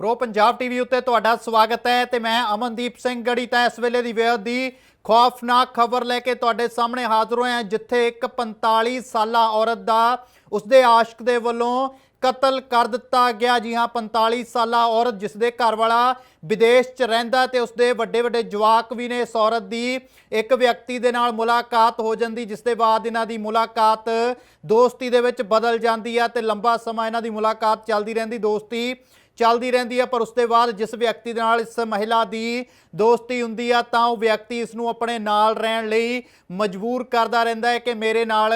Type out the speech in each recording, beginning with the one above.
Pro Punjab TV ਉੱਤੇ ਤੁਹਾਡਾ ਸਵਾਗਤ ਹੈ ਤੇ ਮੈਂ ਅਮਨਦੀਪ ਸਿੰਘ ਗੜੀ ਤਾਂ ਇਸ ਵੇਲੇ ਦੀ ਵੇਅ ਦੀ ਖੌਫਨਾਕ ਖਬਰ ਲੈ ਕੇ ਤੁਹਾਡੇ ਸਾਹਮਣੇ ਹਾਜ਼ਰ ਹੋਏ ਹਾਂ ਜਿੱਥੇ ਇੱਕ 45 ਸਾਲਾ ਔਰਤ ਦਾ ਉਸਦੇ ਆਸ਼ਕ ਦੇ ਵੱਲੋਂ ਕਤਲ ਕਰ ਦਿੱਤਾ ਗਿਆ। ਜੀ ਹਾਂ 45 ਸਾਲਾ ਔਰਤ ਜਿਸ ਦੇ ਘਰ ਵਾਲਾ ਵਿਦੇਸ਼ 'ਚ ਰਹਿੰਦਾ ਤੇ ਉਸਦੇ ਵੱਡੇ ਵੱਡੇ ਜਵਾਕ ਵੀ ਨੇ, ਇਸ ਔਰਤ ਦੀ ਇੱਕ ਵਿਅਕਤੀ ਦੇ ਨਾਲ ਮੁਲਾਕਾਤ ਹੋ ਜਾਂਦੀ, ਜਿਸ ਦੇ ਬਾਅਦ ਇਹਨਾਂ ਦੀ ਮੁਲਾਕਾਤ ਦੋਸਤੀ ਦੇ ਵਿੱਚ ਬਦਲ ਜਾਂਦੀ ਹੈ ਤੇ ਲੰਬਾ ਸਮਾਂ ਇਹਨਾਂ ਦੀ ਮੁਲਾਕਾਤ ਚੱਲਦੀ ਰਹਿੰਦੀ। ਦੋਸਤੀ ਚੱਲਦੀ ਰਹਿੰਦੀ ਆ, ਪਰ ਉਸ ਦੇ ਬਾਅਦ ਜਿਸ ਵਿਅਕਤੀ ਦੇ ਨਾਲ ਇਸ ਮਹਿਲਾ ਦੀ ਦੋਸਤੀ ਹੁੰਦੀ ਆ, ਤਾਂ ਉਹ ਵਿਅਕਤੀ ਇਸ ਨੂੰ ਆਪਣੇ ਨਾਲ ਰਹਿਣ ਲਈ ਮਜਬੂਰ ਕਰਦਾ ਰਹਿੰਦਾ ਹੈ ਕਿ ਮੇਰੇ ਨਾਲ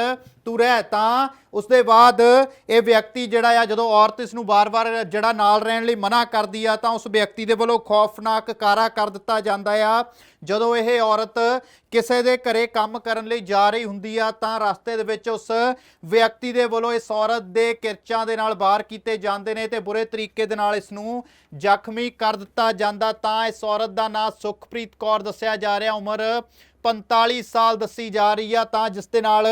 ਤੂੰ ਰਹਿ ਤਾਂ ਉਸ ਦੇ ਬਾਅਦ ਇਹ ਵਿਅਕਤੀ ਜਿਹੜਾ ਆ, ਜਦੋਂ ਔਰਤ ਇਸ ਨੂੰ ਬਾਰ-ਬਾਰ ਜਿਹੜਾ ਨਾਲ ਰਹਿਣ ਲਈ ਮਨਾ ਕਰਦੀ ਆ, ਤਾਂ ਉਸ ਵਿਅਕਤੀ ਦੇ ਵੱਲੋਂ ਖੌਫਨਾਕ ਕਾਰਾ ਕਰ ਦਿੱਤਾ ਜਾਂਦਾ ਆ। ਜਦੋਂ ਇਹ ਔਰਤ ਕਿਸੇ ਦੇ ਘਰੇ ਕੰਮ ਕਰਨ ਲਈ ਜਾ ਰਹੀ ਹੁੰਦੀ ਆ, ਤਾਂ ਰਸਤੇ ਦੇ ਵਿੱਚ ਉਸ ਵਿਅਕਤੀ ਦੇ ਵੱਲੋਂ ਇਸ ਔਰਤ ਦੇ ਕਿਰਚਾਂ ਦੇ ਨਾਲ ਬਾਹਰ ਕੀਤੇ ਜਾਂਦੇ ਨੇ ਤੇ ਬੁਰੇ ਤਰੀਕੇ ਦੇ ਨਾਲ ਇਸ ਨੂੰ ਜ਼ਖਮੀ ਕਰ ਦਿੱਤਾ ਜਾਂਦਾ। ਤਾਂ ਇਸ ਔਰਤ ਦਾ ਨਾਂ ਸੁਖਪ੍ਰੀਤ ਕੌਰ ਦੱਸਿਆ ਜਾ ਰਿਹਾ। ਉਮਰ 45 ਸਾਲ ਦੱਸੀ ਜਾ ਰਹੀ ਆ, ਤਾਂ ਜਿਸ ਦੇ ਨਾਲ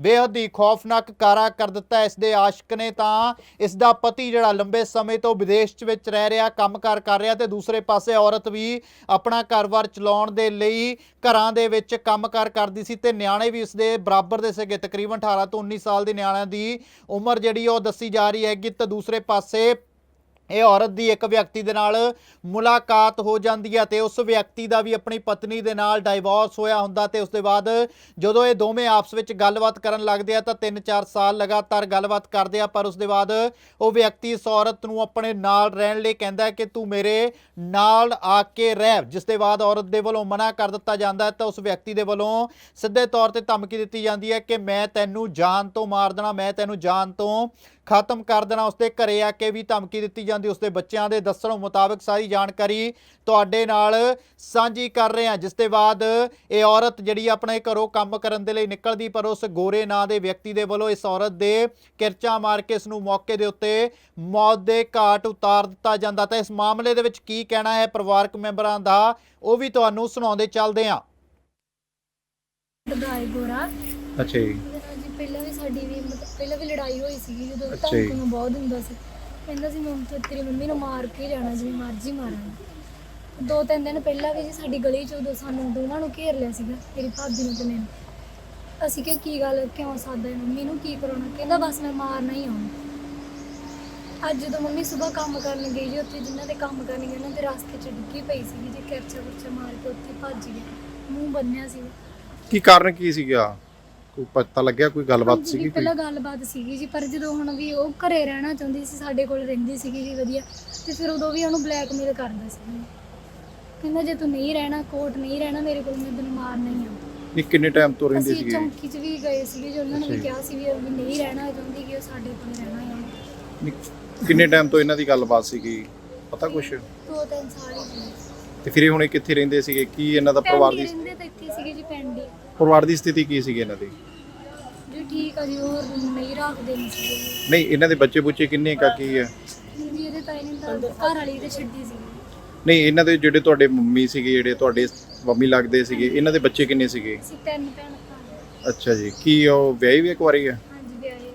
ਬੇਹੱਦ ਹੀ ਖੌਫਨਾਕ ਕਾਰਾ ਕਰ ਦਿੱਤਾ ਇਸ ਦੇ ਆਸ਼ਕ ਨੇ, ਤਾਂ ਇਸ ਦਾ ਪਤੀ ਜਿਹੜਾ ਲੰਬੇ ਸਮੇਂ ਤੋਂ ਵਿਦੇਸ਼ ਚ ਵਿੱਚ ਰਹਿ ਰਿਹਾ, ਕੰਮਕਾਰ ਕਰ ਰਿਹਾ ਤੇ ਦੂਸਰੇ ਪਾਸੇ ਔਰਤ ਵੀ ਆਪਣਾ ਘਰ-ਬਾਰ ਚਲਾਉਣ ਦੇ ਲਈ ਘਰਾਂ ਦੇ ਵਿੱਚ ਕੰਮਕਾਰ ਕਰਦੀ ਸੀ ਤੇ ਨਿਆਣੇ ਵੀ ਇਸ ਦੇ ਬਰਾਬਰ ਦੇ ਸੀਗੇ। ਤਕਰੀਬਨ 18 ਤੋਂ 19 ਸਾਲ ਦੇ ਨਿਆਣਿਆਂ ਦੀ ਉਮਰ ਜਿਹੜੀ ਉਹ ਦੱਸੀ ਜਾ ਰਹੀ ਹੈਗੀ ਤੇ ਦੂਸਰੇ ਪਾਸੇ ਇਹ ਔਰਤ ਦੀ ਇੱਕ ਵਿਅਕਤੀ ਦੇ ਨਾਲ ਮੁਲਾਕਾਤ ਹੋ ਜਾਂਦੀ ਹੈ ਤੇ ਉਸ ਵਿਅਕਤੀ ਦਾ ਵੀ ਆਪਣੀ ਪਤਨੀ ਦੇ ਨਾਲ ਡਾਈਵੋਰਸ ਹੋਇਆ ਹੁੰਦਾ ਤੇ ਉਸ ਦੇ ਬਾਅਦ ਜਦੋਂ ਇਹ ਦੋਵੇਂ ਆਪਸ ਵਿੱਚ ਗੱਲਬਾਤ ਕਰਨ ਲੱਗਦੇ ਆ ਤਾਂ 3-4 ਸਾਲ ਲਗਾਤਾਰ ਗੱਲਬਾਤ ਕਰਦੇ ਆ, ਪਰ ਉਸ ਦੇ ਬਾਅਦ ਉਹ ਵਿਅਕਤੀ ਇਸ ਔਰਤ ਨੂੰ ਆਪਣੇ ਨਾਲ ਰਹਿਣ ਲਈ ਕਹਿੰਦਾ ਹੈ ਕਿ ਤੂੰ ਮੇਰੇ ਨਾਲ ਆ ਕੇ ਰਹਿ ਜਿਸ ਦੇ ਬਾਅਦ ਔਰਤ ਦੇ ਵੱਲੋਂ ਮਨਾ ਕਰ ਦਿੱਤਾ ਜਾਂਦਾ ਹੈ ਤਾਂ ਉਸ ਵਿਅਕਤੀ ਦੇ ਵੱਲੋਂ ਸਿੱਧੇ ਤੌਰ ਤੇ ਧਮਕੀ ਦਿੱਤੀ ਜਾਂਦੀ ਹੈ ਕਿ ਮੈਂ ਤੈਨੂੰ ਜਾਨ ਤੋਂ ਮਾਰ ਦੇਣਾ, ਮੈਂ ਤੈਨੂੰ ਜਾਨ ਤੋਂ ਖਤਮ ਕਰ ਦੇਣਾ, ਉਸਦੇ ਘਰੇ ਆ ਕੇ ਵੀ ਧਮਕੀ ਦਿੱਤੀ ਜਾਂਦੀ ਉਸਦੇ ਬੱਚਿਆਂ ਦੇ ਦੱਸਣ ਮੁਤਾਬਕ ਸਾਰੀ ਜਾਣਕਾਰੀ ਤੁਹਾਡੇ ਨਾਲ ਸਾਂਝੀ ਕਰ ਰਹੇ ਹਾਂ ਜਿਸ ਦੇ ਬਾਅਦ ਇਹ ਔਰਤ ਜਿਹੜੀ ਆਪਣੇ ਘਰੋਂ ਕੰਮ ਕਰਨ ਦੇ ਲਈ ਨਿਕਲਦੀ ਪਰ ਉਸ ਗੋਰੇ ਨਾਂ ਦੇ ਵਿਅਕਤੀ ਦੇ ਵੱਲੋਂ ਇਸ ਔਰਤ ਦੇ ਕਿਰਚਾ ਮਾਰ ਕੇ ਇਸ ਨੂੰ ਮੌਕੇ ਦੇ ਉੱਤੇ ਮੌਤ ਦੇ ਘਾਟ ਉਤਾਰ ਦਿੱਤਾ ਜਾਂਦਾ। ਤਾਂ ਇਸ ਮਾਮਲੇ ਦੇ ਵਿੱਚ ਕੀ ਕਹਿਣਾ ਹੈ ਪਰਿਵਾਰਕ ਮੈਂਬਰਾਂ ਦਾ ਉਹ ਵੀ ਤੁਹਾਨੂੰ ਸੁਣਾਉਂਦੇ ਚੱਲਦੇ ਹਾਂ। ਗੋਰਾ। ਅੱਛਾ ਜੀ। ਉਹਦੇ ਨਾਲ ਜੀ ਪਹਿਲਾਂ ਵੀ ਸਾਡੀ ਵੀ ਮਤਲਬ ਪਹਿਲਾਂ ਵੀ ਲੜਾਈ ਹੋਈ ਸੀਗੀ ਜਦੋਂ ਅੱਛਾ ਜੀ। ਬਹੁਤ ਹੁੰਦਾ ਸੀ। ਕਹਿੰਦਾ ਸੀ, ਮੈਂ ਤੇਰੀ ਮੰਮੀ ਨੂੰ ਮਾਰ ਕੇ ਜਾਣਾ, ਜਿਵੇਂ ਮਰਜ਼ੀ ਮਾਰਾਂਗਾ ਦੋ ਤਿੰਨ ਦਿਨ ਪਹਿਲਾਂ ਵੀ ਜੀ ਸਾਡੀ ਗਲੀ ਚ ਉਦੋਂ ਸਾਨੂੰ ਦੋਵਾਂ ਨੂੰ ਘੇਰ ਲਿਆ ਸੀਗਾ ਤੇਰੀ ਭਾਬੀ ਨੂੰ ਤੇ ਮੈਨੂੰ ਅਸੀਂ ਕਿਹਾ, ਕੀ ਗੱਲ, ਕਿਉਂ ਸਾਦਾ ਮੰਮੀ ਨੂੰ ਕੀ ਕਰਾਉਣਾ? ਕਹਿੰਦਾ, ਬਸ ਮੈਂ ਮਾਰਨਾ ਹੀ ਆਉਣਾ। ਅੱਜ ਜਦੋਂ ਮੰਮੀ ਸਵੇਰ ਕੰਮ ਕਰਨ ਗਈ ਜੀ, ਉੱਥੇ ਜਿਨ੍ਹਾਂ ਦੇ ਕੰਮ ਕਰਨ ਗਏ, ਉਹਨਾਂ ਦੇ ਰਸਤੇ 'ਚ ਡਿੱਗੀ ਪਈ ਸੀਗੀ ਜੀ ਕਰਚਾ ਕੁਰਚਾ ਮਾਰ ਕੇ ਉੱਥੇ ਭੱਜ ਗਈ ਮੂੰਹ ਬੰਨਿਆ ਸੀ। ਕੀ ਕਾਰਨ ਕੀ ਸੀਗਾ? ਕੋਈ ਪਤਾ ਲੱਗਿਆ ਕੋਈ ਗੱਲਬਾਤ ਹਾਂਜੀ, ਸੀਗੀ ਕੋਈ ਪਹਿਲਾਂ ਗੱਲਬਾਤ ਸੀਗੀ ਜੀ ਪਰ ਜਦੋਂ ਹੁਣ ਵੀ ਉਹ ਘਰੇ ਰਹਿਣਾ ਚਾਹੁੰਦੀ ਸੀ ਸਾਡੇ ਕੋਲ ਰਹਿੰਦੀ ਸੀਗੀ ਜੀ ਵਧੀਆ। ਤੇ ਫਿਰ ਉਦੋਂ ਵੀ ਉਹਨੂੰ ਬਲੈਕਮੇਲ ਕਰਦਾ ਸੀ ਕਹਿੰਦਾ ਜੇ ਤੂੰ ਨਹੀਂ ਰਹਿਣਾ ਕੋਰਟ ਨਹੀਂ ਰਹਿਣਾ ਮੇਰੇ ਕੋਲ ਮੈਂ ਤੈਨੂੰ ਮਾਰਨਾ ਹੀ। ਆ ਨਹੀਂ ਕਿੰਨੇ ਟਾਈਮ ਤੋਂ ਰਹਿੰਦੇ ਅਸੀਂ ਸੀਗੇ ਚੌਂਕੀ 'ਚ ਵੀ ਗਏ ਸੀਗੇ ਜੋ ਉਹਨਾਂ ਨੇ ਵੀ ਅੱਛਾ ਜੀ। ਕਿਹਾ ਸੀ ਵੀ ਉਹ ਵੀ ਨਹੀਂ ਰਹਿਣਾ ਚਾਹੁੰਦੀ ਕਿ ਉਹ ਸਾਡੇ ਕੋਲ ਰਹਿਣਾ ਹੀ ਨਹੀਂ, ਕਿੰਨੇ ਟਾਈਮ ਤੋਂ ਇਹਨਾਂ ਦੀ ਗੱਲਬਾਤ ਸੀਗੀ? ਪਤਾ ਕੁਛ? ਦੋ ਤਿੰਨ ਸਾਲ ਹੀ ਸੀ ਤੇ ਫਿਰ ਇਹ ਹੁਣ ਇਹ ਕਿੱਥੇ ਰਹਿੰਦੇ ਸੀਗੇ? ਕੀ ਇਹਨਾਂ ਦਾ ਪਰਿਵਾਰ ਪਿੰਡ ਦੀ ਰਹਿੰਦੇ ਤਾਂ ਇੱਥੇ ਸੀਗੇ ਜੀ ਪਿੰਡ ਪਰਿਵਾਰ ਦੀ ਸਥਿਤੀ ਕੀ ਸੀਗੀ ਇਹਨਾਂ ਦੀ? ਜੀ ਠੀਕ ਆ ਜੀ ਉਹ ਨਹੀਂ ਰੱਖਦੇ ਨਹੀਂ ਜੀ। ਨਹੀਂ ਇਹਨਾਂ ਦੇ ਬੱਚੇ ਬੁੱਚੇ ਕਿੰਨੇ ਕਾ ਕੀ ਹੈ? ਜੀ ਇਹਦੇ ਤਾਂ ਇਹਨੇ ਤਾਂ ਘਰ ਵਾਲੀ ਤੇ ਛੱਡੀ ਸੀ ਨਹੀਂ ਇਹਨਾਂ ਦੇ ਜਿਹੜੇ ਤੁਹਾਡੇ ਮੰਮੀ ਸੀਗੇ ਜਿਹੜੇ ਤੁਹਾਡੇ ਮੰਮੀ ਲੱਗਦੇ ਸੀਗੇ ਇਹਨਾਂ ਦੇ ਬੱਚੇ ਕਿੰਨੇ ਸੀਗੇ? ਅਸੀਂ ਤਿੰਨ ਭੈਣ ਭਰਾ। ਅੱਛਾ ਜੀ ਕੀ ਉਹ ਵਿਆਹੀ ਵੀ ਇੱਕ ਵਾਰੀ ਹੈ? ਹਾਂਜੀ ਵਿਆਹੇ।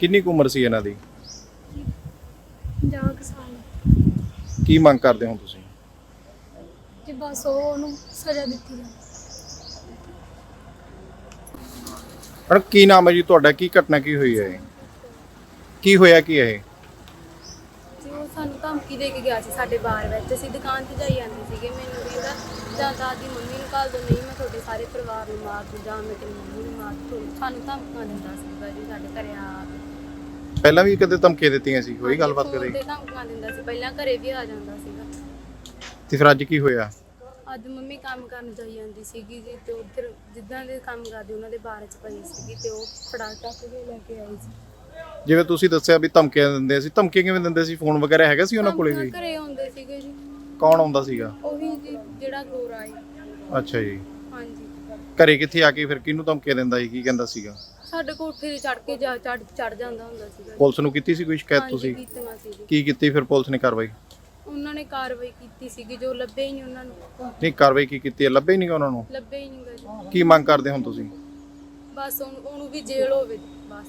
ਕਿੰਨੀ ਕੁ ਉਮਰ ਸੀ ਇਹਨਾਂ ਦੀ? 50 ਕੁ ਸਾਲ। ਕੀ ਮੰਗ ਕਰਦੇ ਹੋ ਤੁਸੀਂ? ਜੇ ਬਸ ਉਹ ਉਹਨੂੰ ਸਜ਼ਾ ਦਿੱਤੀ ਜਾਵੇ। ਪਰ ਕੀ ਨਾਮ ਹੈ ਜੀ ਤੁਹਾਡਾ? ਕੀ ਘਟਨਾ ਕੀ ਹੋਈ ਹੈ ਇਹ? ਕੀ ਹੋਇਆ ਕੀ ਹੈ ਇਹ? ਜੀ ਉਹ ਸਾਨੂੰ ਧਮਕੀ ਦੇ ਕੇ ਗਿਆ ਸੀ ਸਾਡੇ ਬਾਰ ਵਿੱਚ। ਅਸੀਂ ਦੁਕਾਨ ਤੇ ਜਾਈ ਜਾਂਦੇ ਸੀਗੇ। ਮੈਨੂੰ ਕਹਿੰਦਾ ਜਾਂ ਦਾਦੀ ਮੰਮੀ ਨੂੰ ਘੱਲ ਦੋ ਨਹੀਂ ਮੈਂ ਤੁਹਾਡੇ ਸਾਰੇ ਪਰਿਵਾਰ ਨੂੰ ਮਾਰ ਦੂੰ ਜਾਂ ਮੈਂ ਤੇਰੀ ਮੰਮੀ ਨੂੰ ਮਾਰ ਦੂੰ। ਸਾਨੂੰ ਧਮਕੀਆਂ ਦਿੰਦਾ ਸੀਗਾ ਜੀ ਸਾਡੇ ਘਰੇ ਆ ਕੇ। ਪਹਿਲਾਂ ਵੀ ਕਦੇ ਧਮਕੀਆਂ ਦਿੱਤੀਆਂ ਸੀ? ਹੋਈ ਗੱਲਬਾਤ ਫੋਨ ਕਦੇ? ਤੇ ਧਮਕੀਆਂ ਦਿੰਦਾ ਸੀ। ਪਹਿਲਾਂ ਘਰੇ ਵੀ ਆ ਜਾਂਦਾ ਸੀਗਾ। ਤੇ ਫਿਰ ਅੱਜ ਕੀ ਹੋਇਆ? ਅੱਜ ਮੰਮੀ ਕੰਮ ਕਰਨ ਜਾਈ ਜਾਂਦੀ ਸੀਗੀ ਜੀ ਤੇ ਉਧਰ ਜਿੱਦਾਂ ਦੇ ਕੰਮ ਕਰਦੇ ਉਹਨਾਂ ਦੇ ਬਾਰੇ ਚ ਪਈ ਸੀਗੀ ਤੇ ਉਹ ਫੜਾ ਚੱਕ ਕੇ ਲੈ ਕੇ ਆਈ ਸੀ। ਜਿਵੇਂ ਤੁਸੀਂ ਦੱਸਿਆ ਵੀ ਧਮਕੀਆਂ ਦਿੰਦੇ ਸੀ ਧਮਕੀਆਂ ਕਿਵੇਂ ਦਿੰਦੇ ਸੀ? ਫੋਨ ਵਗੈਰਾ ਹੈਗਾ ਸੀ ਉਹਨਾਂ ਕੋਲੇ ਵੀ? ਧਮਕੀਆਂ ਘਰੇ ਆਉਂਦੇ ਸੀਗੇ ਜੀ। ਕੌਣ ਆਉਂਦਾ ਸੀਗਾ? ਉਹੀ ਜੀ ਜਿਹੜਾ ਗੋਰਾ ਹੈ ਅੱਛਾ ਜੀ। ਹਾਂਜੀ। ਘਰੇ ਕਿੱਥੇ ਆ ਕੇ ਫਿਰ ਕਿਹਨੂੰ ਧਮਕੀਆਂ ਦਿੰਦਾ ਸੀ ਕੀ ਕਹਿੰਦਾ ਸੀਗਾ? ਸਾਡੇ ਕੋਠੇ ਤੇ ਚੜ ਕੇ ਜਾ ਚੜ ਚੜ ਜਾਂਦਾ ਹੁੰਦਾ ਸੀਗਾ। ਪੁਲਿਸ ਨੂੰ ਕੀਤੀ ਸੀ ਕੋਈ ਸ਼ਿਕਾਇਤ ਹਾਂਜੀ, ਤੁਸੀਂ? ਕੀਤੀਆਂ ਸੀ ਜੀ ਕੀ ਕੀਤੀ ਫਿਰ ਪੁਲਿਸ ਨੇ ਕਾਰਵਾਈ? ਉਹਨਾਂ ਨੇ ਕਾਰਵਾਈ ਕੀਤੀ ਸੀਗੀ ਜੋ ਲੱਭੇ ਹੀ ਨਹੀਂ ਉਹਨਾਂ ਨੂੰ। ਨਹੀਂ ਕਾਰਵਾਈ ਕੀ ਕੀਤੀ ਹੈ? ਲੱਭੇ ਹੀ ਨਹੀਂ ਉਹਨਾਂ ਨੂੰ? ਲੱਭੇ ਹੀ ਨਹੀਂ ਗਏ ਜੀ। ਕੀ ਮੰਗ ਕਰਦੇ ਹੋ ਤੁਸੀਂ? ਬਸ ਉਹਨੂੰ ਉਹਨੂੰ ਵੀ ਜੇਲ੍ਹ ਹੋਵੇ ਬਸ।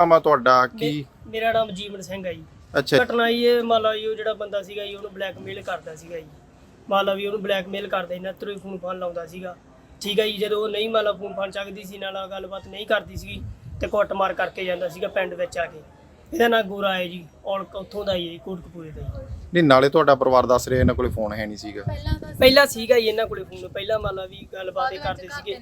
ਆਮਾ ਤੁਹਾਡਾ ਕੀ? ਮੇਰਾ ਨਾਮ ਜੀਵਨ ਸਿੰਘ ਹੈ ਜੀ। ਅੱਛਾ। ਘਟਨਾ ਜੀ ਇਹ ਮੰਨ ਲਓ ਜੀ ਉਹ ਜਿਹੜਾ ਬੰਦਾ ਸੀਗਾ ਜੀ ਉਹਨੂੰ ਬਲੈਕਮੇਲ ਕਰਦਾ ਸੀਗਾ ਜੀ। ਮੰਨ ਲਓ ਵੀ ਉਹਨੂੰ ਬਲੈਕਮੇਲ ਕਰਦਾ ਇਹਨਾਂ ਤਰ੍ਹਾਂ ਹੀ ਫੋਨ ਫਾਨ ਲਾਉਂਦਾ ਸੀਗਾ। ਠੀਕ ਹੈ ਜੀ ਜਦੋਂ ਉਹ ਨਹੀਂ ਮੰਨ ਲਓ ਫੋਨ ਫਾਨ ਚੱਕਦੀ ਸੀ ਨਾਲ ਗੱਲਬਾਤ ਨਹੀਂ ਕਰਦੀ ਸੀਗੀ ਤੇ ਕੁੱਟਮਾਰ ਕਰਕੇ ਜਾਂਦਾ ਸੀਗਾ ਪਿੰਡ ਵਿੱਚ ਆ ਕੇ। ਇਹਦਾ ਨਾਂ ਗੋਰਾ ਹੈ ਜੀ ਔਰ ਉੱਥੋਂ ਦਾ ਹੀ ਹੈ ਜੀ ਕੋਟਕਪੂਰੇ ਦਾ ਜੀ ਨਹੀਂ ਨਾਲੇ ਤੁਹਾਡਾ ਪਰਿਵਾਰ ਦੱਸ ਰਿਹਾ ਇਹਨਾਂ ਕੋਲੇ ਫੋਨ ਹੈ ਨਹੀਂ ਸੀਗਾ। ਪਹਿਲਾਂ ਸੀਗਾ ਜੀ ਇਹਨਾਂ ਕੋਲੇ ਫੋਨ ਪਹਿਲਾਂ ਮੰਨ ਲਾ ਵੀ ਗੱਲਬਾਤ ਇਹ ਕਰਦੇ ਸੀਗੇ।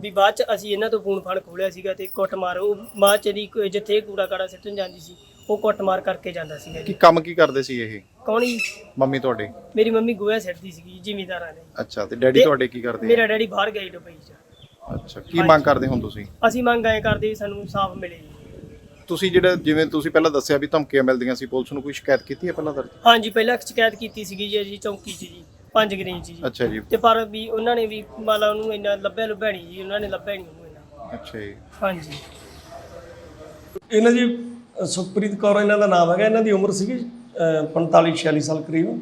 ਵੀ ਬਾਅਦ ਚ ਅਸੀਂ ਇਹਨਾਂ ਤੋਂ ਫੋਨ ਫਾਨ ਖੋਲਿਆ ਸੀਗਾ ਤੇ ਕੁੱਟਮਾਰ ਉਹ ਬਾਅਦ ਚ ਦੀ ਕੋਈ ਜਿੱਥੇ ਕੂੜਾ ਕਾੜਾ ਸਿੱਟਣ ਜਾਂਦੀ ਸੀ ਉਹ ਕੁੱਟਮਾਰ ਕਰਕੇ ਜਾਂਦਾ ਸੀਗਾ ਕੀ ਜੀ ਕੰਮ ਕੀ ਕਰਦੇ ਸੀ ਇਹ? ਕੌਣ ਜੀ? ਮੰਮੀ ਤੁਹਾਡੇ? ਮੇਰੀ ਮੰਮੀ ਗੋਇਆ ਸਿੱਟਦੀ ਸੀਗੀ ਜ਼ਿਮੀਦਾਰਾਂ ਨੇ। ਅੱਛਾ ਤੇ ਡੈਡੀ ਤੇ ਤੁਹਾਡੇ ਕੀ ਕਰਦੇ? ਆ ਮੇਰਾ ਡੈਡੀ ਬਾਹਰ ਗਿਆ ਜੀ ਦੁਬਈ ਚ। ਅੱਛਾ ਕੀ ਮੰਗ ਕਰਦੇ ਹੁਣ ਤੁਸੀਂ? ਅਸੀਂ ਮੰਗ ਆਏ ਕਰਦੇ ਵੀ ਸਾਨੂੰ ਇਨਸਾਫ ਮਿਲੇ ਜੀ। ਤੁਸੀਂ ਜਿਹੜਾ ਜਿਵੇਂ ਤੁਸੀਂ ਪਹਿਲਾਂ ਦੱਸਿਆ ਵੀ ਧਮਕੀਆਂ ਮਿਲਦੀਆਂ ਸੀ ਪੁਲਿਸ ਨੂੰ ਕੋਈ ਸ਼ਿਕਾਇਤ ਕੀਤੀ ਹੈ ਪਹਿਲਾਂ ਦਰਜ? ਹਾਂਜੀ ਪਹਿਲਾਂ ਸ਼ਿਕਾਇਤ ਕੀਤੀ ਸੀਗੀ ਜੀ ਅਸੀਂ ਚੌਂਕੀ 'ਚ ਜੀ ਪੰਜ ਗ੍ਰੇਨ 'ਚ ਜੀ। ਅੱਛਾ ਜੀ। ਤੇ ਪਰ ਵੀ ਉਹਨਾਂ ਨੇ ਵੀ ਮੰਨ ਲਾ ਉਹਨੂੰ ਇੰਨਾ ਲੱਭਿਆ ਲੁਭਿਆ ਨਹੀਂ ਜੀ ਉਹਨਾਂ ਨੇ ਲੱਭਿਆ ਨਹੀਂ ਉਹਨੂੰ ਇੰਨਾ। ਅੱਛਾ ਜੀ। ਹਾਂਜੀ। ਇਹਨਾਂ ਅ, ਸੁਖਪ੍ਰੀਤ ਕੌਰ ਇਹਨਾਂ ਦਾ ਨਾਮ ਹੈਗਾ ਇਹਨਾਂ ਦੀ ਉਮਰ ਸੀਗੀ 45 46 ਸਾਲ ਕਰੀਬ।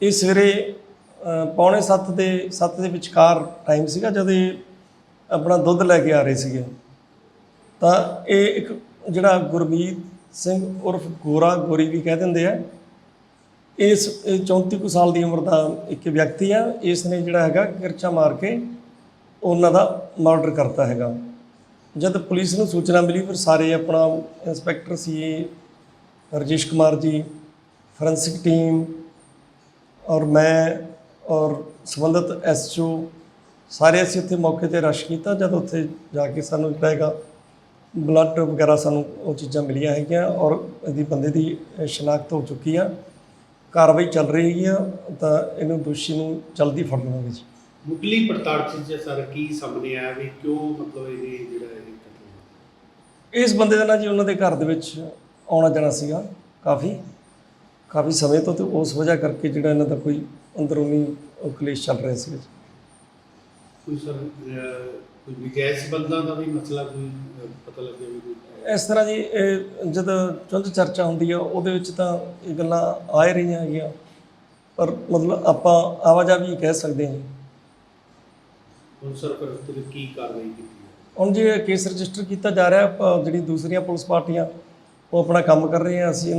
ਇਹ ਸਵੇਰੇ ਪੌਣੇ 7 ਦੇ 7 ਦੇ ਵਿਚਕਾਰ ਟਾਈਮ ਸੀਗਾ ਜਦ ਇਹ ਆਪਣਾ ਦੁੱਧ ਲੈ ਕੇ ਆ ਰਹੇ ਸੀਗੇ। ਤਾਂ ਇਹ ਇੱਕ ਜਿਹੜਾ ਗੁਰਮੀਤ ਸਿੰਘ ਉਰਫ ਗੋਰਾ ਗੋਰੀ ਵੀ ਕਹਿ ਦਿੰਦੇ ਆ, ਇਸ, ਇਹ 34 ਕੁ ਸਾਲ ਦੀ ਉਮਰ ਦਾ ਇੱਕ ਵਿਅਕਤੀ ਆ ਇਸ ਨੇ ਜਿਹੜਾ ਹੈਗਾ ਕਿਰਚਾ ਮਾਰ ਕੇ ਉਹਨਾਂ ਦਾ ਮਰਡਰ ਕਰਤਾ ਹੈਗਾ। ਜਦ ਪੁਲਿਸ ਨੂੰ ਸੂਚਨਾ ਮਿਲੀ, ਫਿਰ ਸਾਰੇ ਆਪਣਾ ਇੰਸਪੈਕਟਰ ਸੀ, ਰਜੇਸ਼ ਕੁਮਾਰ ਜੀ, ਫੋਰੈਂਸਿਕ ਟੀਮ ਔਰ ਮੈਂ ਔਰ ਸੰਬੰਧਿਤ ਐਸਓ ਸਾਰੇ ਅਸੀਂ ਉੱਥੇ ਮੌਕੇ ਤੇ ਰਸ਼ ਕੀਤਾ, ਜਦ ਉੱਥੇ ਜਾ ਕੇ ਸਾਨੂੰ ਜਿਹੜਾ ਹੈਗਾ ਬਲੱਡ ਵਗੈਰਾ ਸਾਨੂੰ ਉਹ ਚੀਜ਼ਾਂ ਮਿਲੀਆਂ ਹੈਗੀਆਂ ਔਰ ਇਹਦੀ ਬੰਦੇ ਦੀ ਸ਼ਨਾਖਤ ਹੋ ਚੁੱਕੀ ਆ। ਕਾਰਵਾਈ ਚੱਲ ਰਹੀ ਹੈਗੀ ਆ ਤਾਂ ਇਹਨੂੰ ਦੋਸ਼ੀ ਨੂੰ ਜਲਦੀ ਫੜ ਲਵਾਂਗੇ ਜੀ। ਮੁੱਢਲੀ ਪੜਤਾਲ ਚ ਜੇ ਸਰ ਕੀ ਸਾਹਮਣੇ ਆਇਆ ਵੀ ਕਿਉਂ ਮਤਲਬ ਇਹ ਜਿਹੜਾ ਇਹ ਕਤਲ ਹੋਇਆ? ਇਸ ਬੰਦੇ ਦਾ ਨਾ ਜੀ ਉਹਨਾਂ ਦੇ ਘਰ ਦੇ ਵਿੱਚ ਆਉਣਾ ਜਾਣਾ ਸੀਗਾ ਕਾਫੀ। ਕਾਫੀ ਸਮੇਂ ਤੋਂ ਤੇ ਉਸ ਵਜ੍ਹਾ ਕਰਕੇ ਜਿਹੜਾ ਇਹਨਾਂ ਦਾ ਕੋਈ ਅੰਦਰੂਨੀ ਕਲੇਸ਼ ਚੱਲ ਰਿਹਾ ਸੀ ਕੋਈ ਸਰ ਕੋਈ ਵਿਜੈ ਸੰਬੰਧਾਂ ਦਾ ਵੀ ਮਸਲਾ ਕੋਈ ਅਹ, ਪਤਾ ਲੱਗਿਆ ਵੀ ਕੋਈ? ਇਸ ਤਰ੍ਹਾਂ ਜੀ ਇਹ ਜਦ ਚੁੰਝ ਚਰਚਾ ਹੁੰਦੀ ਆ ਉਹਦੇ ਵਿੱਚ ਤਾਂ ਇਹ ਗੱਲਾਂ ਆ ਹੀ ਰਹੀਆਂ ਹੈਗੀਆਂ। ਪਰ ਮਤਲਬ ਆਪਾਂ ਆਵਾਜਾਈ ਕਹਿ ਸਕਦੇ ਹਾਂ। ਹੁਣ ਸਰ ਫਿਰ ਤੁਸੀਂ ਕੀ ਕਾਰਵਾਈ ਕੀਤੀ ਹੈ? ਹੁਣ ਜੀ ਕੇਸ ਰਜਿਸਟਰ ਕੀਤਾ ਜਾ ਰਿਹਾ ਜਿਹੜੀ ਦੂਸਰੀਆਂ ਪੁਲਿਸ ਪਾਰਟੀਆਂ ਉਹ ਆਪਣਾ ਕੰਮ ਕਰ ਰਹੇ ਆ ਅਸੀਂ